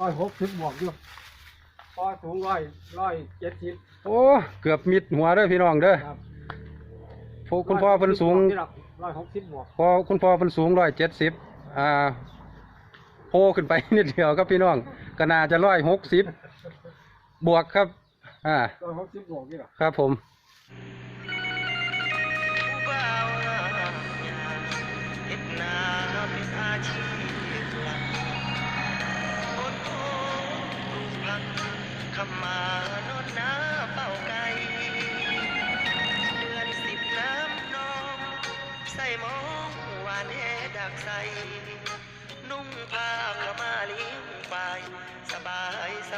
ร้อยหกสิบบวกอยู่พอสูงร้อยร้อยเจ็ดสิบโอ้เกือบมิดหัวเด้อพี่น้องเด้อครับพวกคุณพ่อเพิ่นสูงร้อยหกสิบบวกพอคุณพ่อเพิ่นสูงร้อยเจ็ดสิบอ่าโผล่ขึ้นไปนิดเดียวครับพี่น้องก็น่าจะร้อยหกสิบบวกครับ อ่าร้อยหกสิบบวกนี่หรอครับผม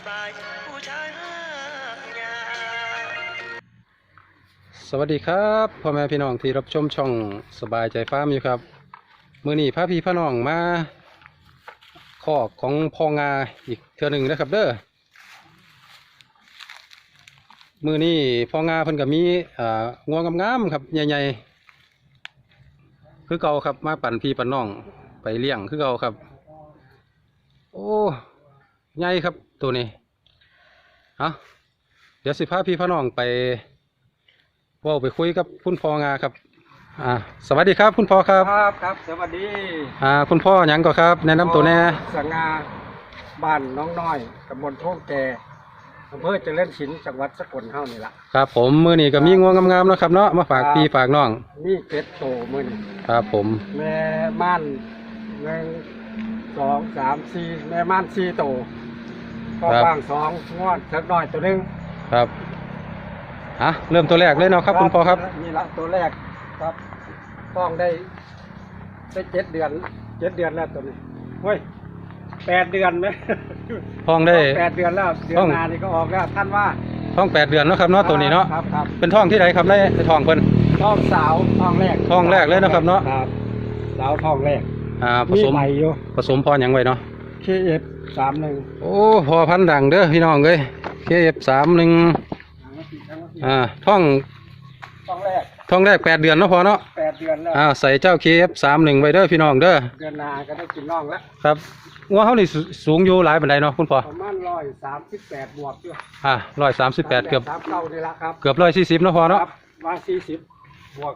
บายผู้ชายห้ามยาสวัสดีครับพ่อแม่พี่น้องที่รับชมช่องสบายใจฟ้าร์มอยู่ครับ มือนี้พาพี่พาน้องมาคอกของพองาอีกเทือหนึ่งนะครับเด้อมือนี้พองาเพิ่นก็มีอ่างวงงามๆครับใหญ่ๆคือเก่าครับมาปั่นพี่ปั่นน้องไปเลี้ยงคือเก่าครับ โอ้ใหญ่ครับ ตัวนี้เอาเดี๋ยวสิพาพี่พาน้องไปเว่าไปคุยกับคุณพ่องาครับ อ่า สวัสดีครับ คุณพ่อครับ ครับครับ สวัสดี อ่า คุณพ่อหยังก็ครับ แนะนำตัวแน่สง่าบ้านน้องน้อยตำบลโท่งแกอำเภอเจริญศิลป์จังหวัดสกลเท่านี่ละ ครับ ผมมือนี้ก็มีงวงงามๆเนาะครับเนาะมาฝากครับพี่ฝากน้อง นี่เป็ดโตมือนี่ครับ ผม แม่ม่านหนึ่งสองสามสี่แม่ม่านสี่โต ก็ครับว่างสองงวดเทิกน้อยตัวหนึงครับอะเริ่มตัวแรกเลยเนาะครับคุณพ่อครับ นี่ละตัวแรกครับฟ้องได้ได้เจ็ดเดือนเจ็ดเดือนแล้วตัวนี้เฮ้ยแปดเดือนไหมท้องได้ แปดเดือนแล้วเดือท้นองหนานี่ก็ออกแล้วท่านว่าท้องแปดเดือนเนาะครับเนาะตัวนี้เนาะครับครับเป็นท้องที่ไหนครับในในท้องเพิ่น ท้องสาวท้องแรกท้องแรกเลยนะครับเนาะ ครับสาวท้องแรกอ่าผมีสมใหม่อยู่ผสมพอหยังไว้เนาะ เคเอฟ สามหนึ่งโอ้พอพันธุ์ดังเด้อพี่น้องเอ้ยเคเอฟสามหนึ่งอ่าท้องท้องแรกท้องแรกแปดเดือนเนาะพอเนาะแปดเดือนแล้วอ่าใส่เจ้าเคเอฟสามหนึ่งไว้เด้อพี่น้องเด้อเดือนหนาก็ได้กินน่องแล้วครับงัวเขานี่สูสูงอยู่หลายบันไดเนาะคุณพ่อประมาณร้อยสามสิบแปดบวกอยู่อ่าร้อยสามสิบแปดเกือบสามเก้านี่ละครับเกือบร้อยสี่สิบเนาะพ่อเนาะครับว่าสี่สิบบวก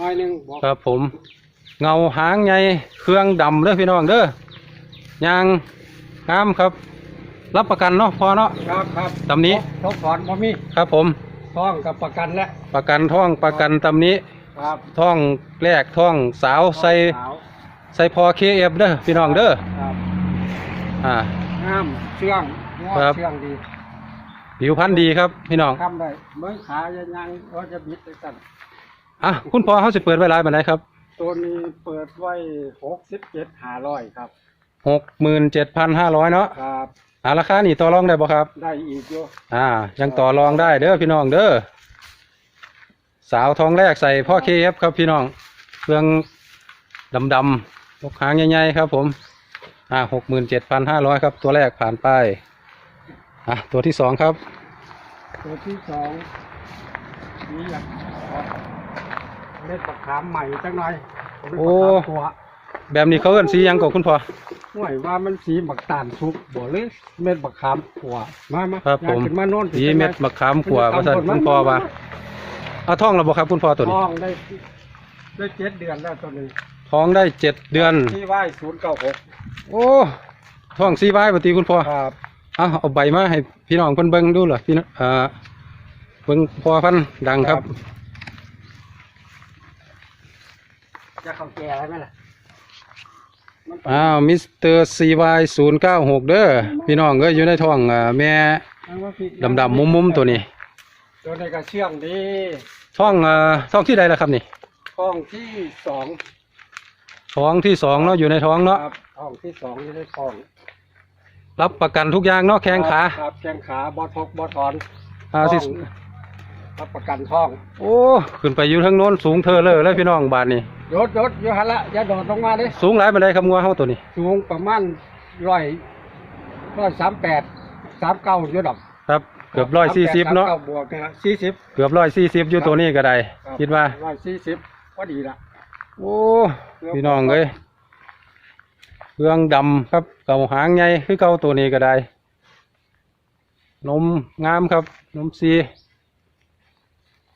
น้อยหนึ่งบวกครับผมเงาหางใหญ่เครื่องดำเด้อพี่น้องเด้อยาง งามครับ รับประกันเนาะพ่อเนาะครับครับตำนี้ทบถอนบ่มีครับผมท้องกับประกันแล้วประกันท่องประกันตำนี้ครับท่องแรกท่องสาวใส่ขาวใส่พอเคเอฟเด้อพี่น้องเด้อครับอ่างามเชื่องงอครับเชื่องดีผิวพรรณดีครับพี่น้องทำได้เมื่อขายังยังก็จะบิดไปกันอะคุณพ่อเขาสิเปิดไว้หลายบันไดครับ ตัวนี้เปิดไว้หกสิบเจ็ดหาร้อยครับ หกหมื่นเจ็ดพันห้าร้อยเนาะครับอ่าราคานี่ต่อรองได้บ่ครับ ได้อีกอยู่อ่า ยังต่อรองได้เด้อพี่น้องเด้อสาวทองแรกใส่พ่อเคฟครับพี่น้องเครื่องดำดำๆลูกหางใหญ่ๆครับ ผม อ่าหกหมื่นเจ็ดพันห้าร้อยครับ ตัวแรกผ่านไป อะตัวที่สองครับ ตัวที่สองนี่อยากเม็ดบักขามใหม่จังหน่อยเป็นโอ้บักขามตัว แบบนี้เขาเอิ้นสีหยังก่อนคุณพ่อ ห่วยว่ามันสีบักตาลสุกบ่เลยเม็ดบักขามขัวมามาครับผมยายขึ้นมาโน่นสีเม็ดมะขามขัวว่าซั่นคุณพ่อว่าเอาท้องแล้วบ่ครับ คุณพ่อตัวนี้ ท้องได้ได้เจ็ดเดือนแล้วตัวนี้ท้องได้เจ็ดเดือน ที่ไหว้ศูนย์เก้าหกโอ้ท้องสีไว้ปกติคุณพ่อ ครับเอาเอาใบมาให้พี่น้องเพิ่นเบิ่งดูเหรอพี่น้องเอ่อเบิ่งพอพันธุ์ดังครับ จะเข้าแก่อะไรไหมล่ะมันต้ องอ้าวมิสเตอร์ซีวายศูนย์เก้าหกเด้อพี่น้องเอ้ยอยู่ในท้องอ่าแม่เอาว่าผิดำๆมุมๆตัวนี้ตัวนี้ก็เชื่องดีท้องอ่าท้องที่ใดล่ะครับนี่ท้องที่สองท้องที่สองเนาะอยู่ในท้องเนาะครับท้องที่สองที่ได้ท้องรับประกันทุกอย่างเนาะแข้งขาครับแข้งขาบอทกบอถอนอ่าสิท้อง รับประกันท้องโอ้ขึ้นไปอยู่ทางโน้นสูงเธอเลยเลยพี่น้องบาทนี่ยศยศอยหันละอย่าโดดลงมาเด้สูงหลายบันไดครับงัวเฮาตัวนี้สูงประมาณร้อยร้อยสามแปดสามเก้าอยู่ดอกครับเกือบร้อยสี่สิบเนาะสมก้บวกนะสี่สิบเกือบร้อยสี่สิบอยู่ตัวนี้ก็ได้ครับคิดว่าร้อยสี่สิบพอดีละโอ้พี่น้องเอ้ยเครื่องดำครับเก่าหางใหญ่คือเก่าตัวนี้ก็ได้นมงามครับนมซี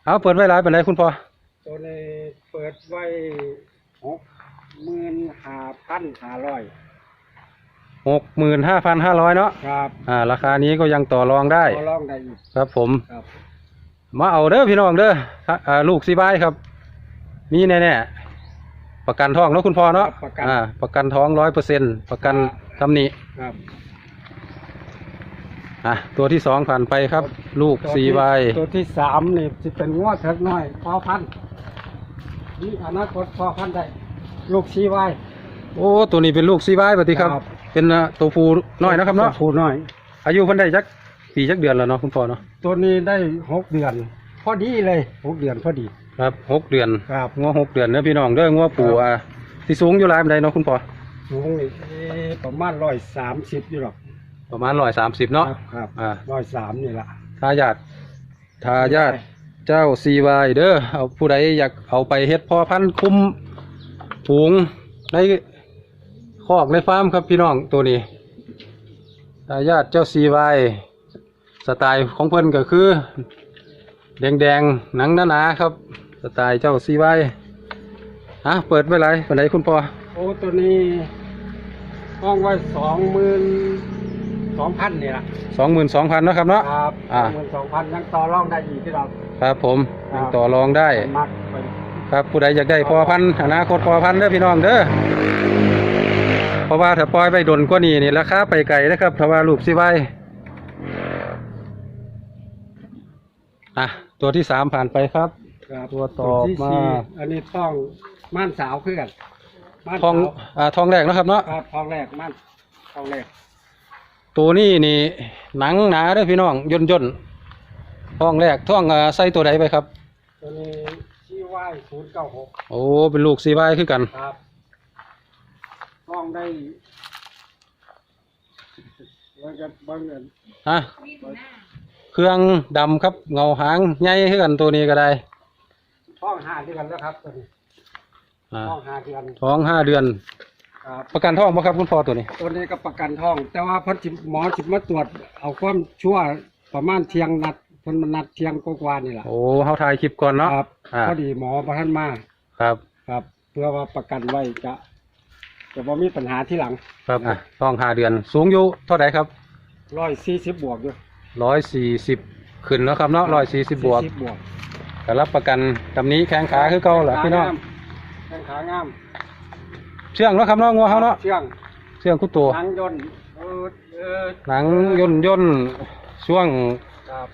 เอาเปิดไว้หลายเป็นไรคุณพ่อตัวนี้เปิดไว้หกหมื่นห้าพันห้าร้อยหกหมื่นห้าพันห้าร้อยเนาะครับอ่า ราคานี้ก็ยังต่อรองได้ก็ลองได้อีกครับผม ครับ มาเอาเด้อพี่น้องเด้อฮะอ่าลูกสีบายครับ มีแน่ๆประกันท้องเนาะคุณพ่อเนาะประกันอ่าประกันท้องร้อยเปอร์เซ็นประกันตำหนิครับ อะตัวที่สองผ่านไปครับ ลูกตัวสีที่ใบตัวที่สามนี่จะเป็นงวดเถิกน้อยพอพันธุ์นี่อนาคตพอพันธุ์ได้ ลูกชีไว้โอ้ตัวนี้เป็นลูกสีใบปฏิครับ ครับ เป็นอ่าตัวผู้น้อยนะครับเนาะผู้น้อย อายุเพิ่นได้จักปีจักเดือนแล้วเนาะคุณพ่อเนาะตัวนี้ได้หกเดือน พอดีเลยหกเดือนพอดี ครับหกเดือนครับงัวหกเดือนเด้อพี่น้องเด้องัวปู่ครับอ่าที่สูงอยู่หลายปานใดเนาะคุณพ่อสูงนี่ประมาณร้อยสามสิบอยู่หรอก ประมาณร้อยสามสิบเนาะ ครับครับอ่า ร้อยสามนี่แหละทายาททายาทเจ้าซีวายเด้อเอาผู้ใดอยากเอาไปเฮ็ดพ่อพันธุ์คุมฝูงในคอกในฟาร์มครับพี่น้องตัวนี้ทายาทเจ้าซีวายสไตล์ของเพิ่นก็คือ แดงแดงๆหนังหนาๆครับ สไตล์เจ้าซีวายฮะเปิดไว้ไรปานใดคุณพ่อโอ้ตัวนี้ห้องไว้สองหมื่น สองพันนี่แหละสองหมื่นสองพันนาะครับเนาะ ครับอ่า หมื่นสองพันยังต่อรองได้อีกที่เราครับผมครับยังต่อรองได้ มักไปครับผู้ใดอยากได้พอพันธุ์อนาคตพอพันธุ์เด้อพี่น้องเด้อเพราะว่าถ้าปล่อยไปดนกว่านี้นี่ราคาไปไกลนะครับถ้าว่าลูกสิไว้อะตัวที่สามผ่านไปครับ ครับตัวต่อที่มา สี่อันนี้ต้องม่านสาวเพื่อนม่านทองสาวอ่าทองแรกนะครับเนาะ ครับทองแรกม่านทองแรก ตัวนี้นี่หนังหนาเด้อพี่น้องย่นย่นทองแรกทองอ่าใส่ตัวใดไปครับ ตัวนี้ชื่อว่าศูนย์เก้าหกโอ้เป็นลูกสีไว้คือกัน ครับต้องได้แล้วก็เบิ้งเงินฮะ เครื่องดำครับเงาหางใหญ่คือกันตัวนี้ก็ได้ท้องหาเดือนแล้วครับตัวนี้อ่าท้องหาเดือนท้องห้าเดือน ครับประกันท้องบ่ครับคุณพ่อตัวนี้ ตัวนี้ก็ประกันท้อง แต่ว่าเพิ่นสิหมอสิมาตรวจ เอาความชั่วประมาณเที่ยงนัดเพิ่นมานัดเที่ยงกว่าๆนี่แหละโอ้เฮาถ่ายคลิปก่อนเนาะครับอ่าพอดีหมอบ่ทันมาครับครับ เพื่อว่าประกันไว้จะจะบ่มีปัญหาที่หลังครับอะท้องห้าเดือน สูงอยู่เท่าไหร่ครับ140บวกอยู่ร้อยสี่สิบขึ้นแล้วครับเนาะร้อยสี่สิบบวก40บวกก็รับประกันตำหนี้แข้งขาคือเก่าแหละพี่น้องแข้งขางาม เชื่องเนาะครับเนาะงัวเฮาเนาะเชื่องเชื่องคุดตัวหางยนต์เออเออหนังย่นย่นช่วงครับ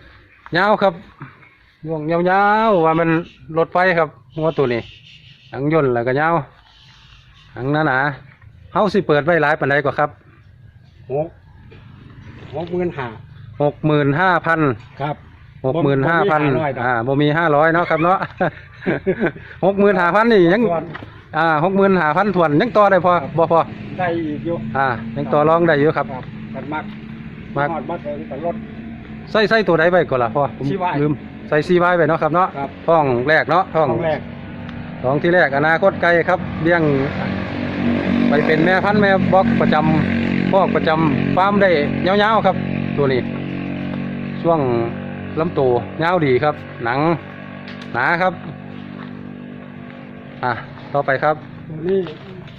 ยาวครับช่วงยาวๆว่ามันรถไฟครับงัวตัวนี้หนังย่นแล้วก็ยาวหนังหนาๆเฮาสิเปิดไว้หลายปานใดก็ครับหกหกหมื่นห้าหกหมื่นห้าพันครับหกหมื่นห้าพันบ่มี500ดอกอ่าบ่มีห้าร้อยเนาะครับเนาะหกหมื่นห้าพันนี่ยังส่วน อ่าหกหมื่นห้าพันถวนยังต่อได้พอบ่พอได้อีกอยู่อ่ายังต่อรองได้อยู่ครับกันมักมักฮอดมาถึงกันรถใส่ใส่ตัวใดไปก่อนล่ะพ่อผมซีไว้ลืมใส่ซีไว้ไปเนาะครับเนาะครับท้องแรกเนาะท้องท้องแรกท้องที่แรกอนาคตไกลครับเลี้ยงไปเป็นแม่พันธุ์แม่บล็อกประจำพอกประจำฟาร์มได้ยาวๆครับ ตัวนี้ ช่วงลำตัวยาวดีครับ หนังหนาครับ อะ ต่อไปครับตัวนี้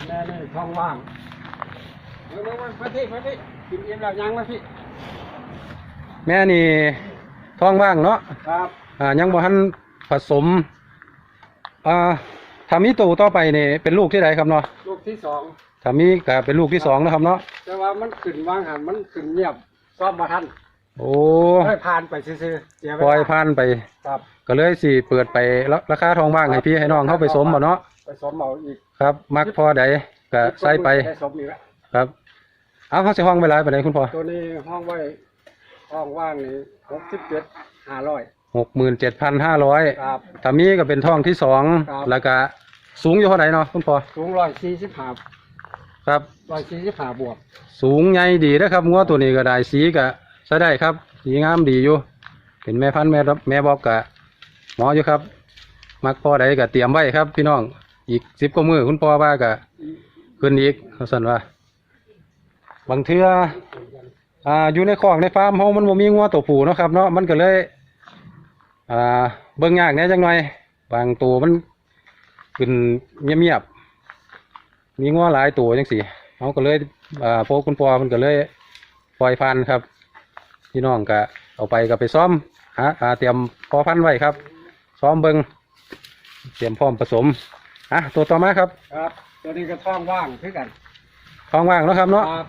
แม่นี่ท้องว่างเออมามาพี่มาพี่กินเอ็มแล้วยังมาพี่แม่นี่ท้องว่างเนาะครับอ่ายังบ่ทันผสมอ่าถ้ามีตัวต่อไปนี่เป็นลูกที่ใดครับเนาะลูกที่สองถ้ามีก็เป็นลูกที่สองนะครับเนาะแต่ว่ามันขึ้นว่างหันมันขึ้นเงียบซ่อมมาทันโอ้ให้ผ่านไปซื่อๆเสียเวปล่อยลาผ่านไป ครับ ก็เลยสิเปิดไปราราคาทองว่างให้พี่ให้น้องเข้าไปสมบ่เนาะ ไปสมเอาอีกครับมักพอใดก็ใส่ไปได้สมอีกแล้วครับ เอาเขาสิห้องไปหลายปานใดคุณพ่อตัวนี้ห้องไว้ห้องว่างนี่หกสิบเจ็ดห้าร้อยหกหมื่นเจ็ดพันห้าร้อยครับถ้ามีก็เป็นท้องที่สองครับแล้วก็สูงอยู่เท่าไหร่เนาะคุณพ่อสูงร้อยสี่สิบห้าครับร้อยสี่สิบห้าบวก สูงใหญ่ดีนะครับงัวตัวนี้ก็ได้สีก็ใช้ได้ครับ สีงามดีอยู่เป็นแม่พันธุ์แม่รับแม่บอกกะหมออยู่ครับ มักพ่อใดก็เตรียมไว้ครับพี่น้อง อีกสิบกว่ามือคุณพ่อว่าก็ขึ้นอีกเขาสั่นว่า บางเทืออ่าอยู่ในคอกในฟาร์มเฮามันบ่มีงัวตัวผู้เนาะครับเนาะมันก็เลยอ่าเบิ่งยากแหน่จังหน่อย บางตัวมันขึ้นเงียบๆมีงัวหลายตัวจังซี่เฮาก็เลยอ่าพวกคุณพ่อมันก็เลยปล่อยพันธุ์ครับพี่น้องก็เอาไปก็ไปซ้อมหาอ่าเตรียมพอพันธุ์ไว้ครับ ซ้อมเบิงเตรียมพร้อมผสม อะตัวต่อมาครับครับ ตัวนี้ก็ท้องว่างคือกันท้องว่างเนาะครับ เนาะครับ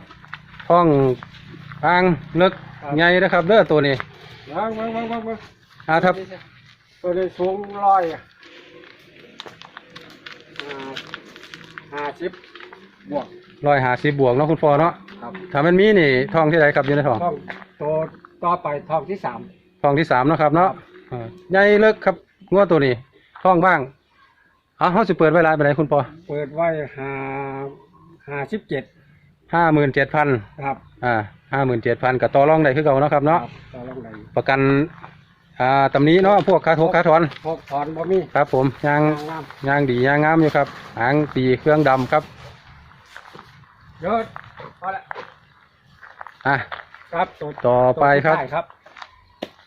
ท้องอ่างเลิกครับใหญ่นะครับเด้อตัวนี้วางวางวางวางวางอ่าครับ ตัวนี้สูงร้อยห้าสิบบวกร้อยหาสิบบวกเนาะคุณพ่อเนาะครับถ้ามันมีนี่ท้องที่ไหนครับอยู่ในท้องท้องตัวต่อไปท้องที่สามท้องที่สามเนาะครับ เนาะอ่าใหญ่เลิกครับงัวตัวนี้ท้องว่าง เอาเขาสิเปิดไว้รายไปไหนใดคุณพ่อเปิดไว้ห้าห้าสิบเจ็ดห้าหมื่นเจ็ดพันครับอ่าห้าหมื่นเจ็ดพันกับต่อรองได้คือเก่าเนาะครับเนาะครับต่อรองไหนประกันอ่าตำหนี้เนาะพวกคาโทคาถอนพกถอนบ่มีครับ ผมยางงามยางดียางงามอยู่ครับหางตีเครื่องดำครับเยอะพอละอะ ครับตัวต่อไปครับ ตัวที่ด้ครับ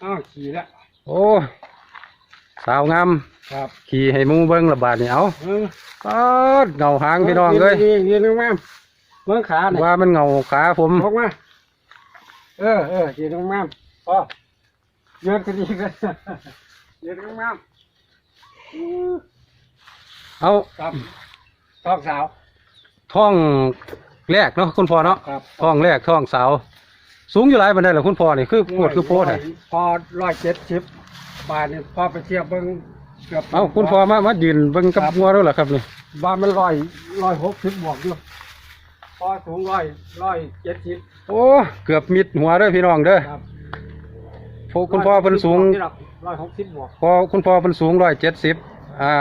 อ้าวขี่ละโอ้ สาวงามครับขี่ให้หมูเบิ้งระบาดนี่เอาเออปาดเงาหางพี่น้องเลยยืนยืนยืนงามเบื้องขาเนี่ยว่ามันเงาขาผมพกมาเออเออยืนงามพอยืนก็ดีกันยืนงามอื้อเอาครับท้องสาวท้องแรกเนาะคุณพ่อเนาะครับท้องแรกท้องสาว สูงอยู่หลายบันไดเหรอคุณพ่อนี่คือปวดคือโพดร้อะยพอร้อยเจ็ดสิบ บาทนี่พอไปเทียบเบิ้งเกือบเอาคุณพ่อมามายืนเบิ้งกับครับงัวด้วยเหรอครับนี่ว่ามันร้อยร้อยหกสิบบวกอยู่พอสูงร้อยร้อยเจ็ดสิบโอ้เกือบมิดหัวเด้อพี่น้องเด้อครับพวกคุณพ่อเพิ่นสูงร้อยหกสิบบวกพอคุณพ่อเป็นสูงร้อยเจ็ดสิบอ่า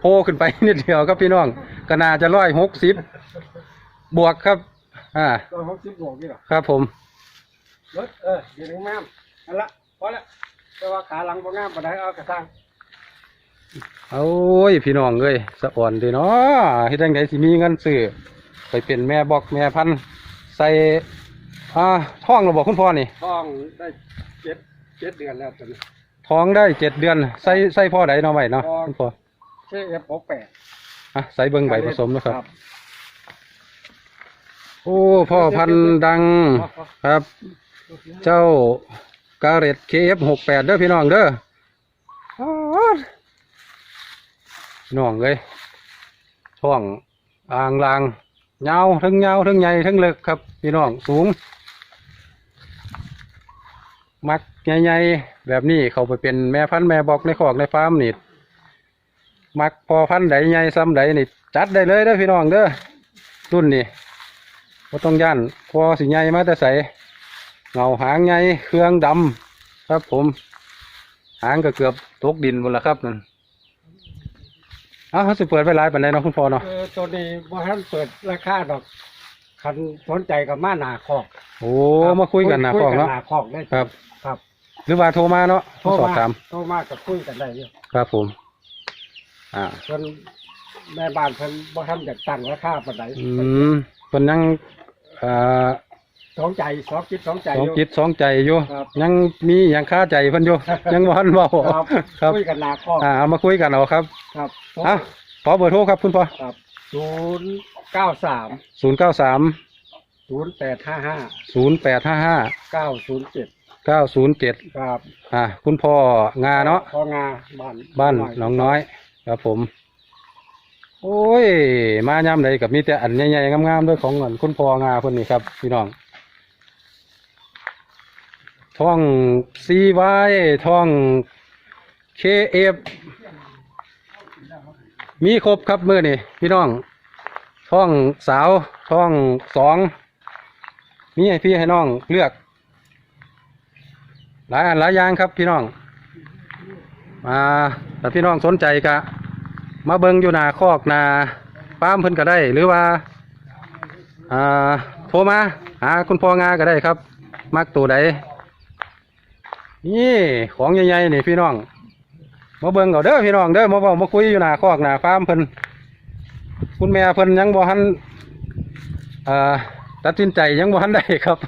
โพขึ้นไปนิดเดียวครับพี่น้องก็น่าจะร้อยหกสิบบวกครับ อ่าร้อยหกสิบบวกนี่หรอครับผมรถเออยืนงามนั่นละพอละ แต่ว่าขาหลังบ่งามปานใดเอากระซังโอ้ยพี่น้องเอ้ยสะอ่อนเดีเนาะเฮ็ดจังไดสิมีเงินซื้อไปเป็นแม่บอกแม่พันธุ์ใส่อ่าท้องเราบอกคุณพ่อนี่ท้องได้เจ็ดเจ็ดเดือนแล้วตอนนี้ท้องได้เจ็ดเดือน ใส่ใส่พ่อใดเนาะไว้เนาะคุณพ่อเช่เอฟหกแปดอะใส่เบิ่งใบผสมนะครับ โอ้พ่อพันธุ์ดังครับ เจ้า กาเรตเคฟหกแปดเด้อพี่น้องเด้ออ๊าดพี่น้องเลยช่วงอ่างลางยาวทั้งยาวทั้งใหญ่ทั้งเล็กครับ พี่น้องสูง มักใหญ่ๆแบบนี้เขาไปเป็นแม่พันธุ์แม่บอกในคอกในฟาร์มนี่มักพอพันธุ์ใดใหญ่ซ้ำใดนี่จัดได้เลยเด้อพี่น้องเด้อรุ่นนี่ก็ต้องย่านพอสิใหญ่มาแต่ใส เงาหางไงเครื่องดำครับผม หางก็เกือบตกดินหมดแล้วครับนั่นเอ้าวเขาสิเปิดไว้หลายปันไดเนาะคุณพ่อเนาะเออตัวนี้บ่ทันเปิดราคาดอกคันสนใจกับมาหนาคอกโอ้มาคุยกันนะพ่อเนาะหนาคอกได้ครับ ครับ หรือว่าโทรมาเนาะโทรสอบมาถามโทรมากับคุยกันได้อยู่ครับผม อ่าเพิ่นแม่บ้านเพิ่นบ่ทันจะตั้งราคาปานใดอืมเพิ่นยังอ่า สองใจสองคิดสองใจสองอยู่ จิตสองใจอยู่ครับยังมีอย่างคาใจเพิ่นอยู่ ยังบ่ทันเว้าครับ ครับคุยกันหนาคอกอ่าเอามาคุยกันเอาครับครับเอ้าขอเบอร์โทรครับคุณพ่อครับศูนย์เก้าสามศูนย์เก้าสามศูนย์แปดห้าห้าศูนย์แปดห้าห้าเก้าศูนย์เจ็ดเก้าศูนย์เจ็ดครับอ่าคุณพ่องาเนาะพองาบ้านบ้านหนองน้อย ครับผม โอ้ย มายามใดกับมีแต่อันใหญ่ๆงามๆด้วยของเงินคุณพ่องาเพิ่นนี่ครับพี่น้อง ท่องซีไวท่องเคเอฟมีครบครับมือนี่พี่น้องท่องสาวท่องสองมีให้พี่ให้น้องเลือก หลายอันหลายอย่างครับพี่น้องมาแต่พี่น้องสนใจกะมาเบิงอยู่นาคอกนาฟามเพิ่นก็ได้ หรือว่าอ่าโทรมาหาคุณพ่องาก็ได้ครับ มักตัวใด นี่ของใหญ่ๆนี่พี่น้องมาเบิ่งเอาเด้อพี่น้องเด้อมาเว้ามาคุยอยู่หนาคอกหนาฟาร์มเพิ่นคุณแม่เพิ่นยังบ่ทันตัดสินใจยังบ่ทันได้ครับ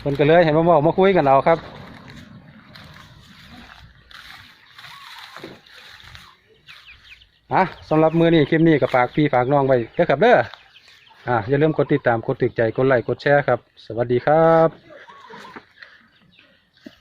เพิ่นก็เลยให้มาบอกมาคุยกันเอาครับอะสำหรับมือนี้คลิปนี้ก็ฝากพี่ฝากน้องไว้เด้อครับเด้ออะอย่าลืมกดติดตามกดติดใจกดไลค์กดแชร์ครับ สวัสดีครับ